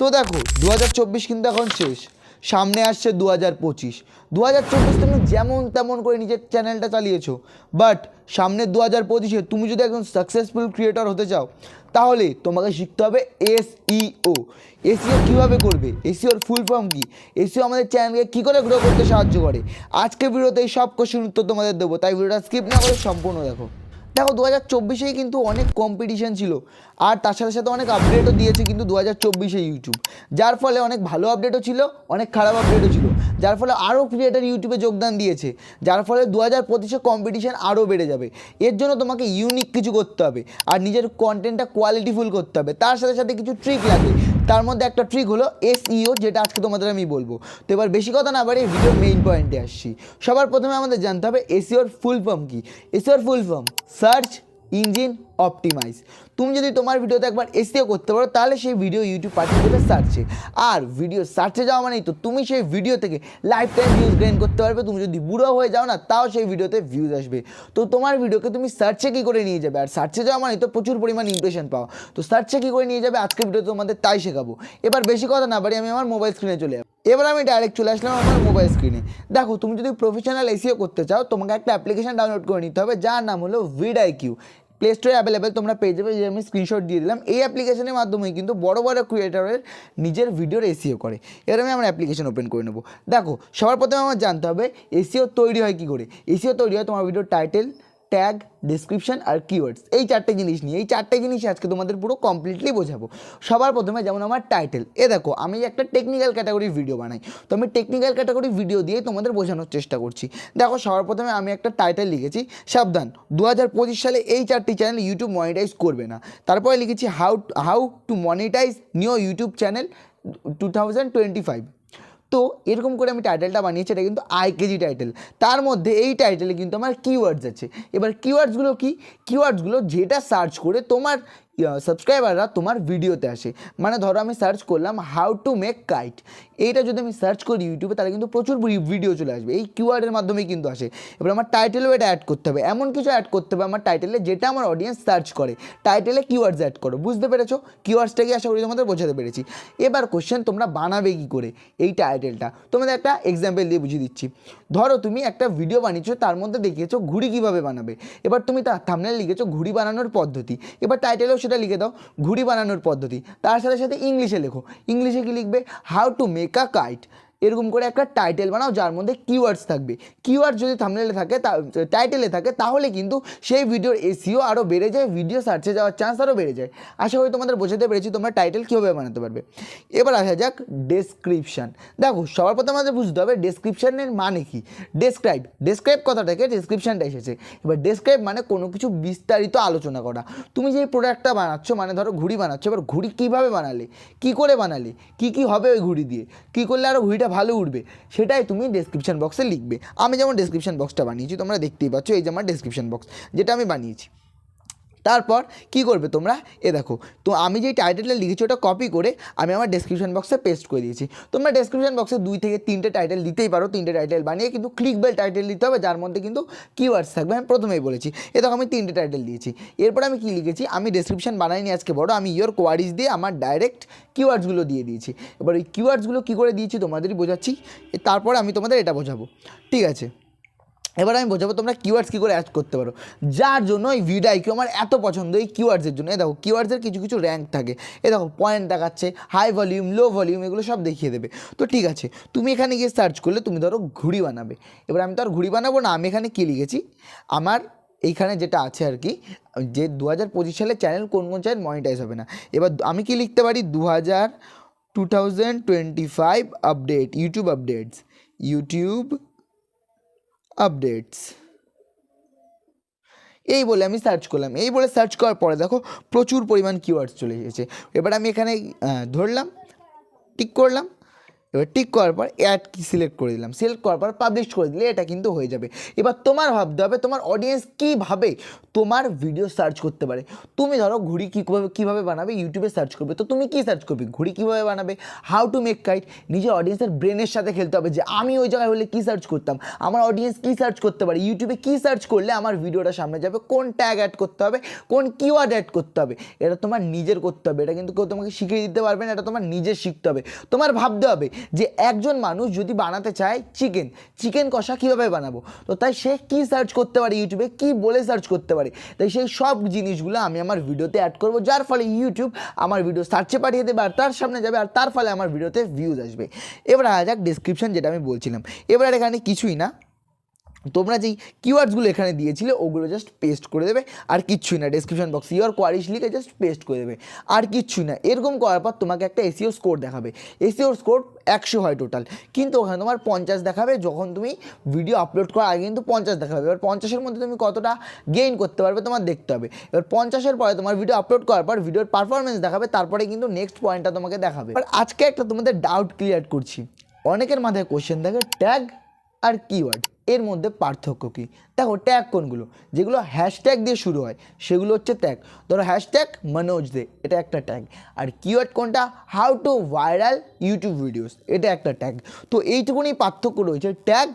তো দেখো দু হাজার চব্বিশ কিন্তু এখন শেষ। সামনে আসছে দু হাজার পঁচিশ। দু হাজার চব্বিশ তুমি যেমন তেমন করে নিজের চ্যানেলটা চালিয়েছো। বাট সামনে দু হাজার পঁচিশে তুমি যদি একজন সাকসেসফুল ক্রিয়েটর হতে চাও, তাহলে তোমাকে শিখতে হবে এসইও এসিও কীভাবে করবে? এসিওর ফুল ফর্ম কী? এসিও আমাদের চ্যানেলকে কী করে গ্রো করতে সাহায্য করে? আজকে ভিডিওতে এই সব কোশ্চেন উত্তর তোমাদের দেবো, তাই ভিডিওটা স্কিপ না করে সম্পূর্ণ দেখো। দেখো দু হাজার চব্বিশেই কিন্তু অনেক কম্পিটিশান ছিল। আর তার সাথে সাথে অনেক আপডেটও দিয়েছে কিন্তু দু হাজার চব্বিশে ইউটিউব যার ফলে অনেক ভালো আপডেটও ছিল, অনেক খারাপ আপডেটও ছিল। যার ফলে আরও ক্রিয়েটার ইউটিউবে যোগদান দিয়েছে। যার ফলে দু হাজার পঁচিশে কম্পিটিশন আরও বেড়ে যাবে। এর জন্য তোমাকে ইউনিক কিছু করতে হবে। আর নিজের কন্টেন্টটা কোয়ালিটিফুল করতে হবে। তার সাথে সাথে কিছু ট্রিক লাগে তার মধ্যে একটা ট্রিক হলো এসইও যেটা আজকে তোমাদের আমি বলব। তো এবার বেশি কথা না বাড়ি ভিডিওর মেইন পয়েন্টে আসছি। সবার প্রথমে আমাদের জানতে হবে এসিওর ফুল ফর্ম কি? এসিওর full form search engine optimize. তুমি যদি তোমার ভিডিওতে একবার এসিও করতে পারো, তাহলে সেই ভিডিও ইউটিউব পাঠিয়ে দেবে সার্চে আর ভিডিও সার্চে যাওয়া মানেই তো তুমি সেই ভিডিও থেকে লাইফ টাইম ভিউজ গেইন করতে পারবে। তুমি যদি বুড়ো হয়ে যাও না, তাও সেই ভিডিওতে ভিউজ আসবে। তো তোমার ভিডিওকে তুমি সার্চে কী করে নিয়ে যাবে? আর সার্চে যাওয়া মানেই তো প্রচুর পরিমাণ ইমপ্রেশন পাও তো সার্চে কী করে নিয়ে যাবে? আজকের ভিডিও তোমাদের তাই শেখাবো। এবার বেশি কথা না পারি আমি আমার মোবাইল স্ক্রিনে চলে যাব। এবার আমি ডাইরেক্ট চলে আসলাম আমার মোবাইল স্ক্রিনে দেখো, তুমি যদি প্রফেশনাল এসিও করতে চাও, তোমাকে একটা অ্যাপ্লিকেশন ডাউনলোড করে নিতে হবে, যার নাম হলো ভিড আইকিউ প্লে স্টোরে অ্যাভেলেবেল তোমরা পেয়ে যাবে। যে আমি স্ক্রিনশট দিয়ে দিলাম। এই অ্যাপ্লিকেশনের মাধ্যমে কিন্তু বড় বড় ক্রিয়েটারের নিজের ভিডিওর এসিও করে। এরকমই আমি আমার অ্যাপ্লিকেশন ওপেন করে নেব। দেখো, সবার প্রথমে আমার জানতে হবে এসিও তৈরি হয় কী করে? এসিও তৈরি হয় তোমার ভিডিওর টাইটেল ট্যাগ ডিসক্রিপশন আর কিওয়ার্ডস এই চারটে জিনিস নিয়ে, এই চারটে জিনিস আজকে তোমাদের পুরো কমপ্লিটলি বোঝাবো। সবার প্রথমে যেমন আমার টাইটেল এ দেখো, আমি একটা টেকনিক্যাল ক্যাটাগরির ভিডিও বানাই। তো আমি টেকনিক্যাল ক্যাটাগরি ভিডিও দিয়ে তোমাদের বোঝানোর চেষ্টা করছি। দেখো, সবার প্রথমে আমি একটা টাইটেল লিখেছি, সাবধান দু হাজার পঁচিশ সালে এই চারটি চ্যানেল ইউটিউব মনিটাইজ করবে না। তারপরে লিখেছি how how to monetize new YouTube channel two thousand twenty five তো এরকম করে আমি টাইটেলটা বানিয়েছি, এটা কিন্তু আইকেজি টাইটেল তার মধ্যে এই টাইটেলে কিন্তু আমার কিওয়ার্ডস আছে। এবার কিওয়ার্ডসগুলো কি? কিওয়ার্ডসগুলো যেটা সার্চ করে তোমার সাবস্ক্রাইবাররা তোমার ভিডিওতে আসে। মানে ধরো আমি সার্চ করলাম হাউ টু মেক কাইট এইটা যদি আমি সার্চ করি ইউটিউবে তাহলে কিন্তু প্রচুর ভিডিও চলে আসবে। এই কিউআরের মাধ্যমে কিন্তু আসে। এবার আমার টাইটেলও এটা অ্যাড করতে হবে। এমন কিছু অ্যাড করতে হবে আমার টাইটেলে যেটা আমার অডিয়েন্স সার্চ করে। টাইটেলে কিওয়ার্ডস অ্যাড করো। বুঝতে পেরেছ? কিওয়ার্ডসটাকে আশা করি তোমাদের বোঝাতে পেরেছি। এবার কোশ্চেন তোমরা বানাবে কী করে? এই টাইটেলটা তোমাদের একটা এক্সাম্পল দিয়ে বুঝিয়ে দিচ্ছি। ধরো তুমি একটা ভিডিও বানিয়েছো, তার মধ্যে দেখিয়েছো ঘুড়ি কীভাবে বানাবে। এবার তুমি তার থামনেল লিখেছো ঘুড়ি বানানোর পদ্ধতি। এবার টাইটেলেও সেটা লিখে দাও, ঘুড়ি বানানোর পদ্ধতি। তার সাথে সাথে ইংলিশে লেখো। ইংলিশে কি লিখবে? How to make a kite এরকম করে একটা টাইটেল বানাও যার মধ্যে কিওয়ার্ডস থাকবে। কিওয়ার্ড যদি থামনেলে থাকে টাইটেলে থাকে, তাহলে কিন্তু সেই ভিডিওর এসিও আরও বেড়ে যায় ভিডিও সার্চে যাওয়ার চান্স আরও বেড়ে যায়। আশা করি তোমাদের বোঝাতে পেরেছি তোমরা টাইটেল কীভাবে বানাতে পারবে। এবার আসা যাক ডেসক্রিপশান দেখো, সবার প্রথমে আমাদের বুঝতে হবে ডেসক্রিপশানের মানে কি। ডেসক্রাইব ডেসক্রাইব কথা থেকে ডেসক্রিপশানটা এসেছে। এবার ডেসক্রাইব মানে কোনো কিছু বিস্তারিত আলোচনা করা। তুমি যে প্রোডাক্টটা বানাচ্ছ মানে ধরো ঘুড়ি বানাচ্ছ, এবার ঘুড়ি কীভাবে বানালে? কি করে বানালে? কি কি হবে ওই ঘুড়ি দিয়ে? কী করলে আরও ঘুড়িটা ভালো উঠবে, সেটাই তুমি ডেসক্রিপশান বক্সে লিখবে। আমি যেমন ডেসক্রিপশান বক্সটা বানিয়েছি, তোমরা দেখতেই পাচ্ছ, এই যে আমার ডেসক্রিপশান বক্স যেটা আমি বানিয়েছি। তারপর কি করবে তোমরা? এ দেখো, তো আমি যে টাইটেলটা লিখেছি ওটা কপি করে আমি আমার ডেসক্রিপশন বক্সে পেস্ট করে দিয়েছি। তোমরা ডেসক্রিপশন বক্সে দুই থেকে তিনটে টাইটেল দিতেই পারো, তিনটে টাইটেল বানিয়ে কিন্তু ক্লিক বেল টাইটেল দিতে হবে, যার মধ্যে কিন্তু কিওয়ার্ডস থাকবে, আমি প্রথমেই বলেছি। এ দেখো, আমি তিনটে টাইটেল দিয়েছি। এরপর আমি কী লিখেছি? আমি ডেসক্রিপশন বানাইনি আজকে, বড় আমি ইয়োর কোয়ারিজ দিয়ে আমার ডাইরেক্ট কিওয়ার্ডসগুলো দিয়ে দিয়েছি। এবার ওই কিওয়ার্ডসগুলো কী করে দিয়েছি, তোমাদেরই বোঝাচ্ছি। তারপর আমি তোমাদের এটা বোঝাবো। ঠিক আছে? এবার আমি বোঝাবো তোমরা কিওয়ার্ডস কী করে অ্যাড করতে পারো। যার জন্য এই ভিডিও আইকিউ আমার এত পছন্দ, এই কিওয়ার্ডসের জন্য। এ দেখো কিওয়ার্ডসের কিছু কিছু র্যাঙ্ক থাকে। এ দেখো পয়েন্ট দেখাচ্ছে হাই ভলিউম লো ভলিউম এগুলো সব দেখিয়ে দেবে। তো ঠিক আছে, তুমি এখানে গিয়ে সার্চ করলে তুমি ধরো ঘুড়ি বানাবে। এবার আমি তো আর ঘুড়ি বানাবো না, আমি এখানে কী লিখেছি? আমার এইখানে যেটা আছে আর কি, যে দু হাজার পঁচিশ সালে চ্যানেল কোন কোন চ্যানেল মনিটাইজ হবে না। এবার আমি কি লিখতে পারি? দু হাজার two thousand twenty five update YouTube updates YouTube updates এই বলে আমি সার্চ করলাম। এই বলে সার্চ করার পরে দেখো প্রচুর পরিমাণ কিওয়ার্ডস চলে এসেছে। এবার আমি এখানে ধরলাম টিক করলাম। এবার টিক করার পর অ্যাড কি সিলেক্ট করে দিলাম। সিলেক্ট করার পর পাবলিশ করে দিলে এটা কিন্তু হয়ে যাবে। এবার তোমার ভাবতে হবে, তোমার অডিয়েন্স কীভাবে তোমার ভিডিও সার্চ করতে পারে। তুমি ধরো ঘুড়ি কীভাবে কীভাবে বানাবে? ইউটিউবে সার্চ করবে। তো তুমি কী সার্চ করবে? ঘুড়ি কীভাবে বানাবে? হাউ টু মেক কাইট নিজের অডিয়েন্সের ব্রেনের সাথে খেলতে হবে যে আমি ওই জায়গায় হলে কী সার্চ করতাম? আমার অডিয়েন্স কী সার্চ করতে পারে? ইউটিউবে কী সার্চ করলে আমার ভিডিওটা সামনে যাবে? কোন ট্যাগ অ্যাড করতে হবে? কোন কিওয়ার্ড অ্যাড করতে হবে? এটা তোমার নিজের করতে হবে। এটা কিন্তু কেউ তোমাকে শিখিয়ে দিতে পারবে না, এটা তোমার নিজের শিখতে হবে। তোমার ভাবতে হবে যে একজন মানুষ যদি বানাতে চায় চিকেন চিকেন কষা কীভাবে বানাবো? তো তাই সে কি সার্চ করতে পারে ইউটিউবে কি বলে সার্চ করতে পারে? তাই সেই সব জিনিসগুলো আমি আমার ভিডিওতে অ্যাড করব, যার ফলে ইউটিউব আমার ভিডিও সার্চে পাঠিয়ে দেবে আর তার সামনে যাবে আর তার ফলে আমার ভিডিওতে ভিউজ আসবে। এবার আজ এক ডিসক্রিপশন যেটা আমি বলছিলাম। এবার এখানে কিছুই না। তোমরা যেই কিওয়ার্ডসগুলো এখানে দিয়েছিলে, ওগুলো জাস্ট পেস্ট করে দেবে। আর কিচ্ছুই না ডেসক্রিপশন বক্স ইউর কোয়ারিশ লিখে জাস্ট পেস্ট করে দেবে। আর কিচ্ছুই না, এরকম করার পর তোমাকে একটা এসিও স্কোর দেখাবে। এসিও স্কোর একশো হয় টোটাল কিন্তু ওখানে তোমার পঞ্চাশ দেখাবে, যখন তুমি ভিডিও আপলোড করার আগে কিন্তু পঞ্চাশ দেখাবে। এবার পঞ্চাশের মধ্যে তুমি কতটা গেইন করতে পারবে তোমার দেখতে হবে। এবার পঞ্চাশের পরে তোমার ভিডিও আপলোড করার পর ভিডিওর পারফরমেন্স দেখাবে, তারপরে কিন্তু নেক্সট পয়েন্টটা তোমাকে দেখাবে। আর আজকে একটা তোমাদের ডাউট ক্লিয়ার করছি। অনেকের মাথায় কোশ্চেন থাকে ট্যাগ আর কিওয়ার্ড এর মধ্যে পার্থক্য কী? দেখো ট্যাগ কোনগুলো? যেগুলো হ্যাশট্যাগ দিয়ে শুরু হয়, সেগুলো হচ্ছে ট্যাগ ধরো হ্যাশট্যাগ মনোজ দে, এটা একটা ট্যাগ আর কিওয়ার্ড কোনটা? How to viral YouTube videos এটা একটা ট্যাগ তো এইটুকুনি পার্থক্য রয়েছে ট্যাগ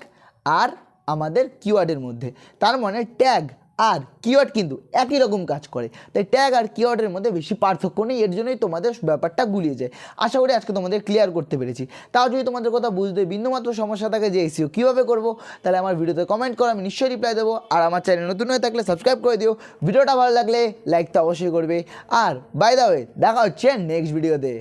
আর আমাদের কিওয়ার্ডের মধ্যে। তার মানে ট্যাগ আর কিওয়ার্ড কিন্তু একই রকম কাজ করে। তাই ট্যাগ আর কিওয়ার্ডের মধ্যে বেশি পার্থক্য নেই, এর জন্যই তোমাদের ব্যাপারটা গুলিয়ে যায়। আশা করি আজকে তোমাদের ক্লিয়ার করতে পেরেছি। তাও যদি তোমাদের কথা বুঝতে বিন্দুমাত্র সমস্যা থাকে যে এসিও কীভাবে করব, তাহলে আমার ভিডিওতে কমেন্ট করো, আমি নিশ্চয়ই রিপ্লাই দেবো। আর আমার চ্যানেল নতুন হয়ে থাকলে সাবস্ক্রাইব করে দিও। ভিডিওটা ভালো লাগলে লাইক তো অবশ্যই করবে। আর বাই দা ওয়ে দেখা হচ্ছে নেক্সট ভিডিওতে